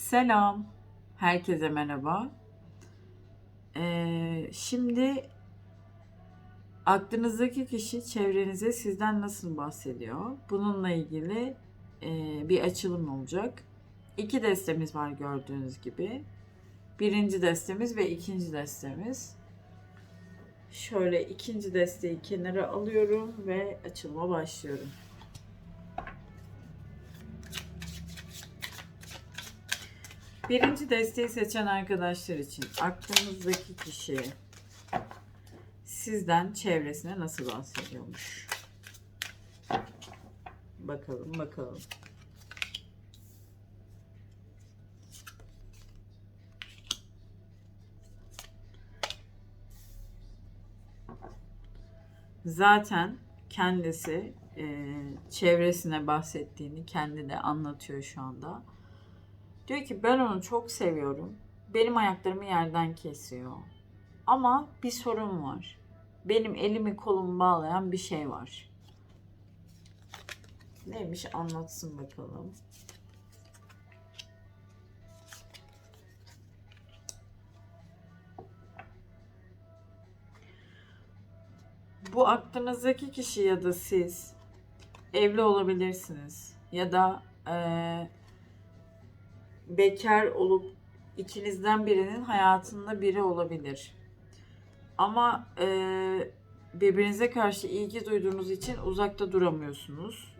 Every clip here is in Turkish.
Selam, herkese merhaba. Ee, şimdi aklınızdaki kişi çevrenize sizden nasıl bahsediyor? Bununla ilgili e, bir açılım olacak. İki destemiz var gördüğünüz gibi. Birinci destemiz ve ikinci destemiz. Şöyle ikinci desteği kenara alıyorum ve açılıma başlıyorum. Birinci desteği seçen arkadaşlar için aklınızdaki kişi sizden çevresine nasıl bahsediyormuş? Bakalım bakalım. Zaten kendisi e, çevresine bahsettiğini kendi de anlatıyor şu anda. Diyor ki ben onu çok seviyorum. Benim ayaklarımı yerden kesiyor. Ama bir sorun var. Benim elimi kolumu bağlayan bir şey var. Neymiş anlatsın bakalım. Bu aklınızdaki kişi ya da siz evli olabilirsiniz ya da eee bekar olup ikinizden birinin hayatında biri olabilir. Ama e, birbirinize karşı ilgi duyduğunuz için uzakta duramıyorsunuz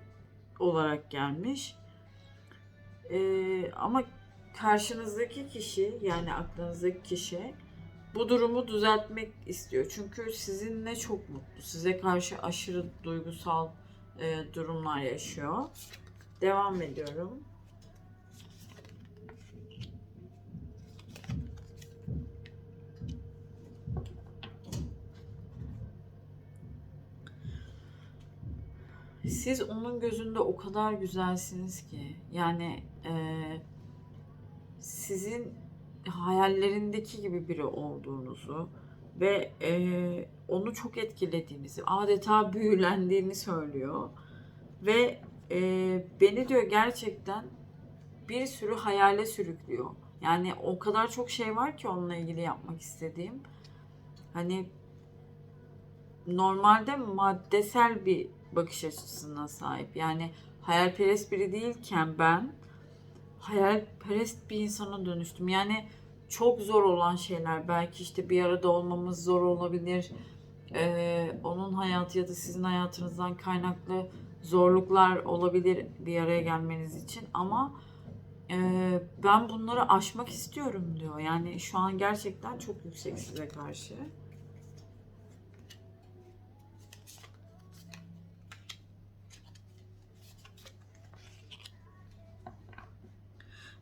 olarak gelmiş. E, ama karşınızdaki kişi yani aklınızdaki kişi bu durumu düzeltmek istiyor. Çünkü sizinle çok mutlu. Size karşı aşırı duygusal e, durumlar yaşıyor. Devam ediyorum. Siz onun gözünde o kadar güzelsiniz ki yani e, sizin hayallerindeki gibi biri olduğunuzu ve e, onu çok etkilediğinizi, adeta büyülendiğini söylüyor ve e, beni diyor gerçekten bir sürü hayale sürüklüyor. Yani o kadar çok şey var ki onunla ilgili yapmak istediğim. Hani normalde maddesel bir bakış açısına sahip. Yani hayalperest biri değilken ben hayalperest bir insana dönüştüm. Yani çok zor olan şeyler belki işte bir arada olmamız zor olabilir. Ee, onun hayatı ya da sizin hayatınızdan kaynaklı zorluklar olabilir bir araya gelmeniz için ama e, ben bunları aşmak istiyorum diyor. Yani şu an gerçekten çok yüksek size karşı.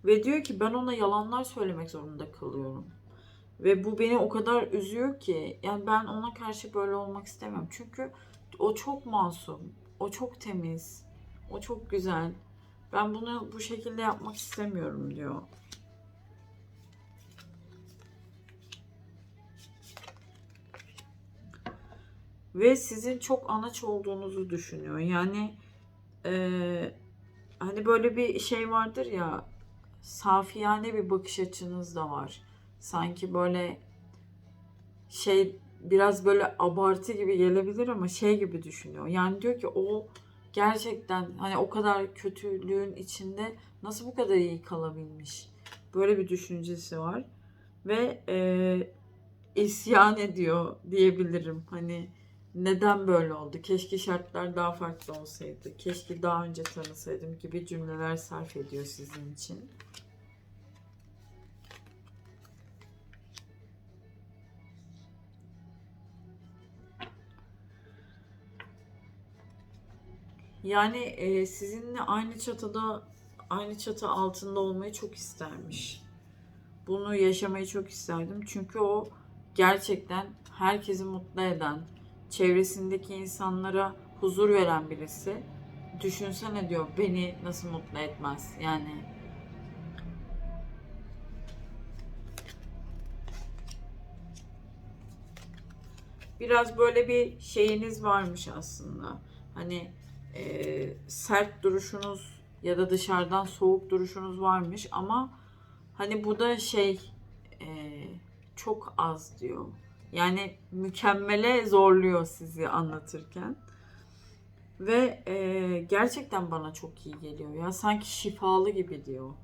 Ve diyor ki ben ona yalanlar söylemek zorunda kalıyorum. Ve bu beni o kadar üzüyor ki yani ben ona karşı böyle olmak istemem. Çünkü o çok masum, o çok temiz, o çok güzel. Ben bunu bu şekilde yapmak istemiyorum diyor. Ve sizin çok anaç olduğunuzu düşünüyor. Yani eee, hani böyle bir şey vardır ya safiyane bir bakış açınız da var. Sanki böyle şey biraz böyle abartı gibi gelebilir ama şey gibi düşünüyor. Yani diyor ki o gerçekten hani o kadar kötülüğün içinde nasıl bu kadar iyi kalabilmiş? Böyle bir düşüncesi var ve e, isyan ediyor diyebilirim. Hani neden böyle oldu? Keşke şartlar daha farklı olsaydı. Keşke daha önce tanısaydım gibi cümleler sarf ediyor sizin için. Yani e, sizinle aynı çatıda, aynı çatı altında olmayı çok istermiş. Bunu yaşamayı çok isterdim. Çünkü o gerçekten herkesi mutlu eden, çevresindeki insanlara huzur veren birisi. Düşünsene diyor beni nasıl mutlu etmez. Yani biraz böyle bir şeyiniz varmış aslında. Hani e, sert duruşunuz ya da dışarıdan soğuk duruşunuz varmış ama Hani bu da şey e, çok az diyor. Yani mükemmele zorluyor sizi anlatırken. Ve e, gerçekten bana çok iyi geliyor ya. Sanki şifalı gibi diyor.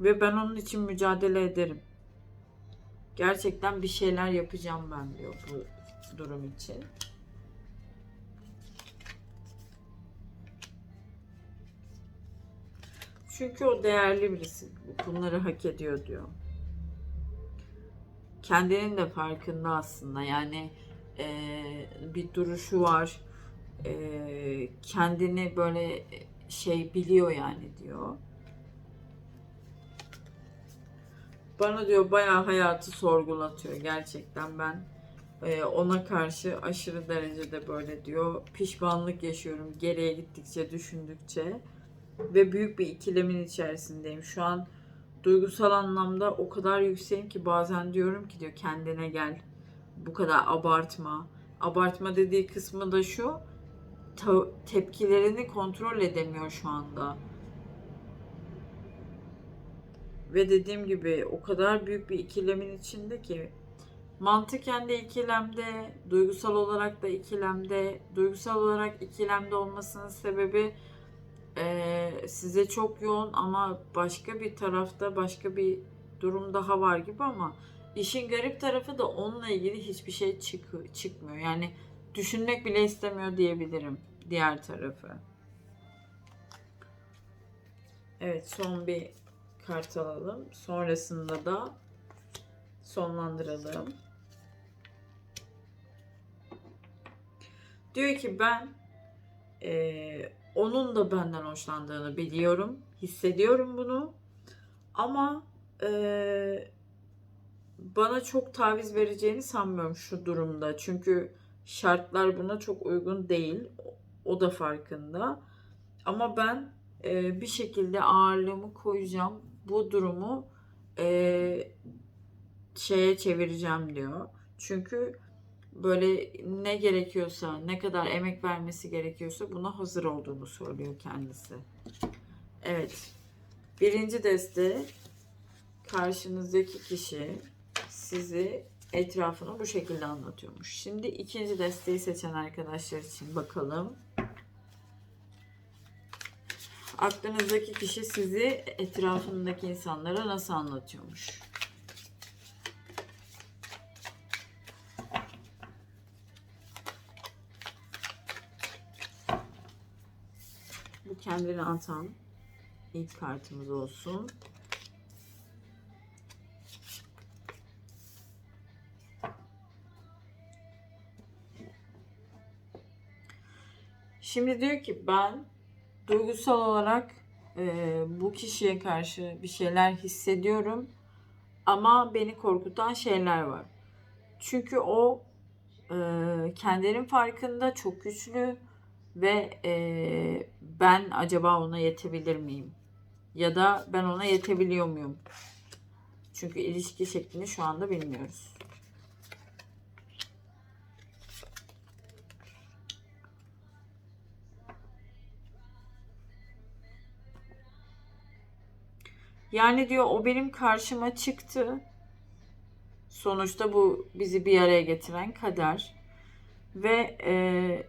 Ve ben onun için mücadele ederim. Gerçekten bir şeyler yapacağım ben diyor bu durum için. Çünkü o değerli birisi. Bunları hak ediyor diyor. Kendinin de farkında aslında. Yani eee, bir duruşu var. Eee, kendini böyle şey biliyor yani diyor. Bana diyor bayağı hayatı sorgulatıyor gerçekten ben eee, ona karşı aşırı derecede böyle diyor pişmanlık yaşıyorum geriye gittikçe düşündükçe ve büyük bir ikilemin içerisindeyim. Şu an duygusal anlamda o kadar yükseğim ki bazen diyorum ki diyor kendine gel. Bu kadar abartma. Abartma dediği kısmı da şu. tepkilerini kontrol edemiyor şu anda. Ve dediğim gibi o kadar büyük bir ikilemin içinde ki mantıken de ikilemde, duygusal olarak da ikilemde. Duygusal olarak ikilemde olmasının sebebi eee, size çok yoğun ama başka bir tarafta başka bir durum daha var gibi ama işin garip tarafı da onunla ilgili hiçbir şey çık çıkmıyor. Yani düşünmek bile istemiyor diyebilirim diğer tarafı. Evet son bir kart alalım. Sonrasında da sonlandıralım. Diyor ki ben eee, onun da benden hoşlandığını biliyorum. Hissediyorum bunu. Ama eee, bana çok taviz vereceğini sanmıyorum şu durumda. Çünkü şartlar buna çok uygun değil. O da farkında. Ama ben eee, bir şekilde ağırlığımı koyacağım. Bu durumu eee, şeye çevireceğim diyor. Çünkü böyle ne gerekiyorsa, ne kadar emek vermesi gerekiyorsa buna hazır olduğunu söylüyor kendisi. Evet. Birinci deste karşınızdaki kişi sizi etrafını bu şekilde anlatıyormuş. Şimdi ikinci desteği seçen arkadaşlar için bakalım. Aklınızdaki kişi sizi etrafındaki insanlara nasıl anlatıyormuş? Bu kendini atan ilk kartımız olsun. Şimdi diyor ki ben duygusal olarak e, bu kişiye karşı bir şeyler hissediyorum ama beni korkutan şeyler var. Çünkü o e, kendinin farkında çok güçlü ve e, ben acaba ona yetebilir miyim? Ya da ben ona yetebiliyor muyum? Çünkü ilişki şeklini şu anda bilmiyoruz. Yani diyor o benim karşıma çıktı. Sonuçta bu bizi bir araya getiren kader. Ve e,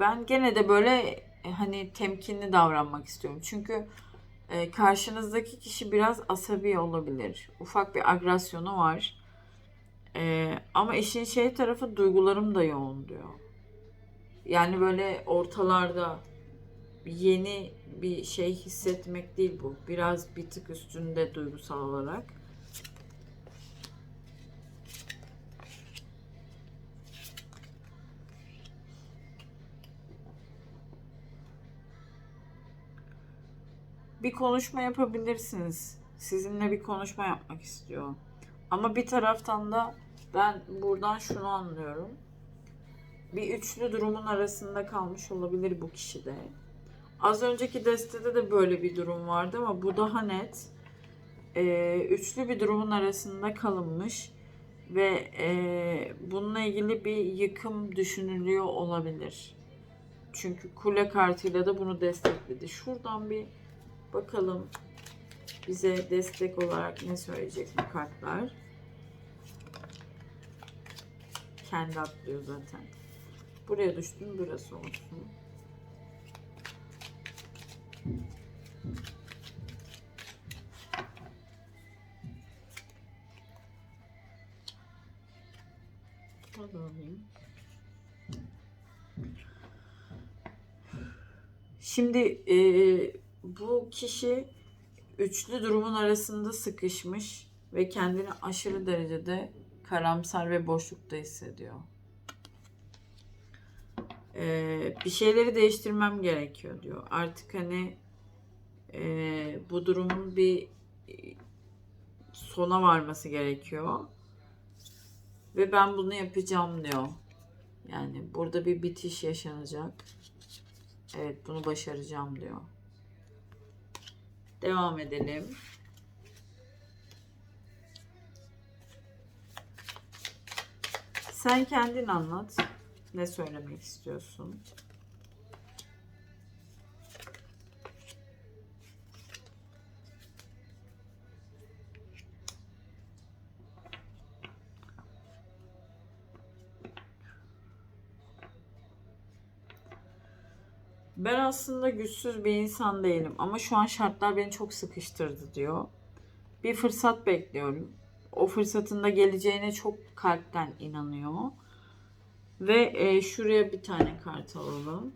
ben gene de böyle e, hani temkinli davranmak istiyorum. Çünkü e, karşınızdaki kişi biraz asabi olabilir. Ufak bir agresyonu var. E, ama işin şey tarafı duygularım da yoğun diyor. Yani böyle ortalarda yeni bir şey hissetmek değil bu. Biraz bir tık üstünde duygusal olarak. Bir konuşma yapabilirsiniz. Sizinle bir konuşma yapmak istiyor. Ama bir taraftan da ben buradan şunu anlıyorum. Bir üçlü durumun arasında kalmış olabilir bu kişi de. Az önceki destede de böyle bir durum vardı ama bu daha net. Ee, üçlü bir durumun arasında kalınmış ve e, bununla ilgili bir yıkım düşünülüyor olabilir. Çünkü kule kartıyla da bunu destekledi. Şuradan bir bakalım bize destek olarak ne söyleyecek bu kartlar. Kendi atlıyor zaten. Buraya düştüm burası olsun. Şimdi e, bu kişi üçlü durumun arasında sıkışmış ve kendini aşırı derecede karamsar ve boşlukta hissediyor. E, bir şeyleri değiştirmem gerekiyor diyor. Artık hani e, bu durumun bir sona varması gerekiyor. Ve ben bunu yapacağım diyor. Yani burada bir bitiş yaşanacak. Evet bunu başaracağım diyor. Devam edelim. Sen kendin anlat. Ne söylemek istiyorsun? Ben aslında güçsüz bir insan değilim ama şu an şartlar beni çok sıkıştırdı diyor. Bir fırsat bekliyorum. O fırsatın da geleceğine çok kalpten inanıyor. Ve e, şuraya bir tane kart alalım.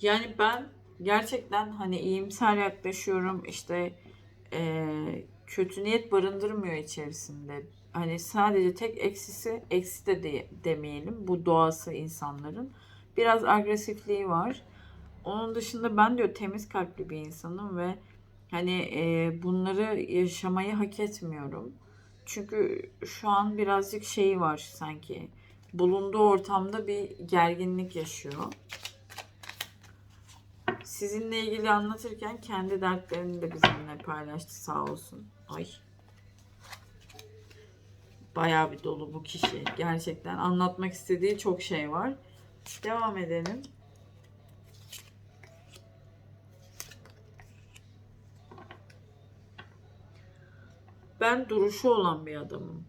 Yani ben gerçekten hani iyimser yaklaşıyorum işte eee, kötü niyet barındırmıyor içerisinde. Hani sadece tek eksisi eksi de, de demeyelim bu doğası insanların. Biraz agresifliği var. Onun dışında ben diyor temiz kalpli bir insanım ve hani eee, bunları yaşamayı hak etmiyorum. Çünkü şu an birazcık şeyi var sanki. Bulunduğu ortamda bir gerginlik yaşıyor sizinle ilgili anlatırken kendi dertlerini de bizimle paylaştı sağ olsun. Ay. Bayağı bir dolu bu kişi. Gerçekten anlatmak istediği çok şey var. Devam edelim. Ben duruşu olan bir adamım.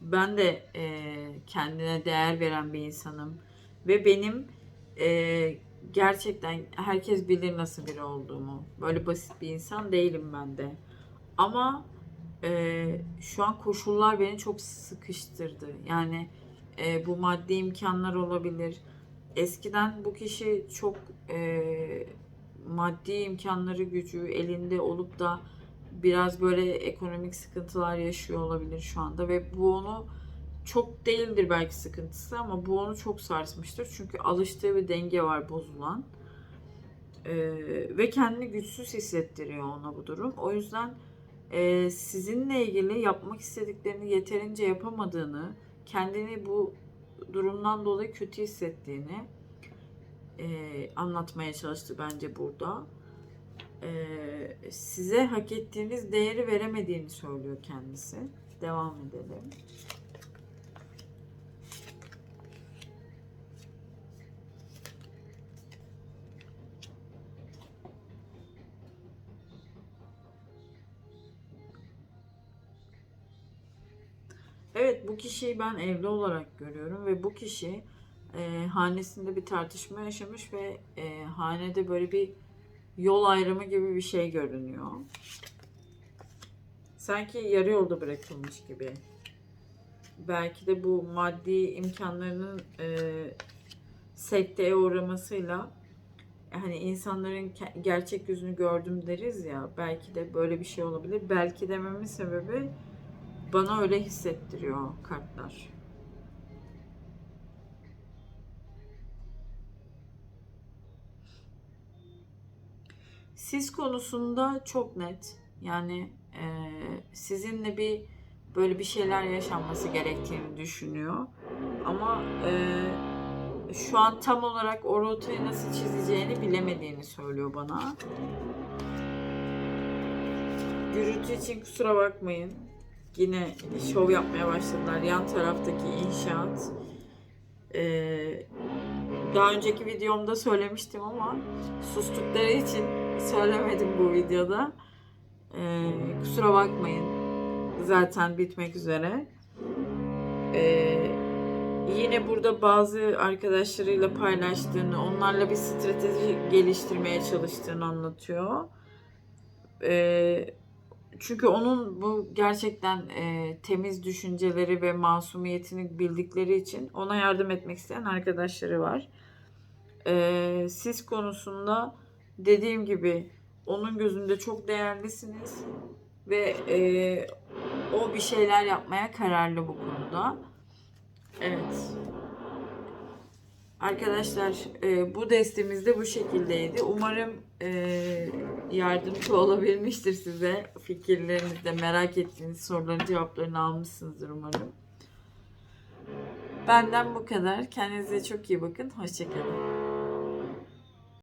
Ben de eee, kendine değer veren bir insanım. Ve benim eee, gerçekten herkes bilir nasıl biri olduğumu. Böyle basit bir insan değilim ben de. Ama e, şu an koşullar beni çok sıkıştırdı. Yani e, bu maddi imkanlar olabilir. Eskiden bu kişi çok e, maddi imkanları gücü elinde olup da biraz böyle ekonomik sıkıntılar yaşıyor olabilir şu anda ve bu onu çok değildir belki sıkıntısı ama bu onu çok sarsmıştır. Çünkü alıştığı bir denge var bozulan. Ee, ve kendini güçsüz hissettiriyor ona bu durum. O yüzden e, sizinle ilgili yapmak istediklerini yeterince yapamadığını, kendini bu durumdan dolayı kötü hissettiğini e, anlatmaya çalıştı bence burada. E, size hak ettiğiniz değeri veremediğini söylüyor kendisi. Devam edelim. Bu kişiyi ben evli olarak görüyorum ve bu kişi e, hanesinde bir tartışma yaşamış ve e, hanede böyle bir yol ayrımı gibi bir şey görünüyor. Sanki yarı yolda bırakılmış gibi. Belki de bu maddi imkanlarının e, sekteye uğramasıyla hani insanların gerçek yüzünü gördüm deriz ya belki de böyle bir şey olabilir. Belki dememin sebebi bana öyle hissettiriyor kartlar. Siz konusunda çok net. Yani e, sizinle bir böyle bir şeyler yaşanması gerektiğini düşünüyor. Ama e, şu an tam olarak o rotayı nasıl çizeceğini bilemediğini söylüyor bana. gürültü için kusura bakmayın. Yine şov yapmaya başladılar. Yan taraftaki inşaat. Ee, daha önceki videomda söylemiştim ama sustukları için söylemedim bu videoda. Ee, kusura bakmayın. Zaten bitmek üzere. Ee, yine burada bazı arkadaşlarıyla paylaştığını, onlarla bir strateji geliştirmeye çalıştığını anlatıyor. Ee, çünkü onun bu gerçekten e, temiz düşünceleri ve masumiyetini bildikleri için ona yardım etmek isteyen arkadaşları var. Ee, siz konusunda dediğim gibi onun gözünde çok değerlisiniz ve e, o bir şeyler yapmaya kararlı bu konuda. Evet. Arkadaşlar e, bu destemiz de bu şekildeydi. Umarım e, yardımcı olabilmiştir size. Fikirlerinizde merak ettiğiniz soruların cevaplarını almışsınızdır umarım. Benden bu kadar. Kendinize çok iyi bakın. Hoşçakalın.